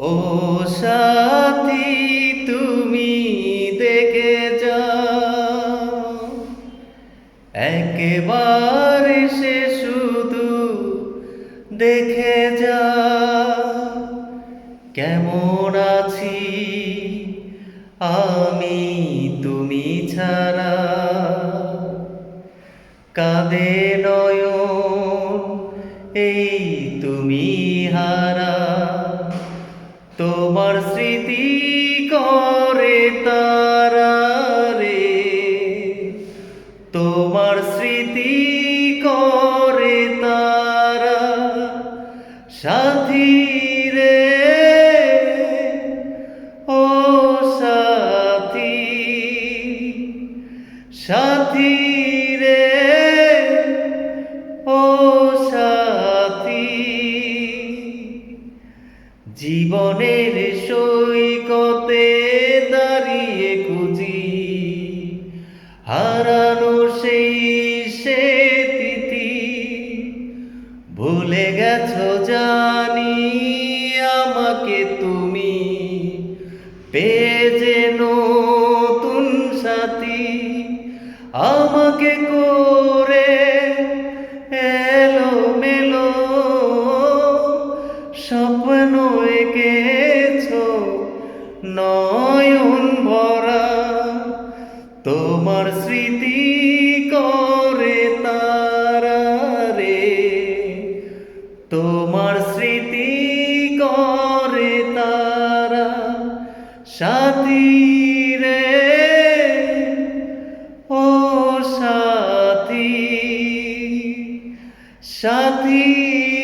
ও সাথী, তুমি দেখে যাও একবার সে শুধু দেখে যা। কেমন আছি আমি তুমি ছাড়া? কাঁদে নয়ন, এই তুমি হারা। তোমার স্মৃতি করে তারা রে। তোমার স্মৃতি করে তারা সাথী রে। ও সাথী সাথী রে। জীবনের সৈকতে দাঁড়িয়ে খুঁজি। হারানো সেই সে তিথি। ভুলে গেছো জানি আমাকে তুমি। পেয়ে নতুন সাথী। আমাকে করে এঁকেছো নয়ন ভরা। তোমার স্মৃতি করে তারা রে। তোমার স্মৃতি করে তারা সাথী রে। ও সাথী সাথী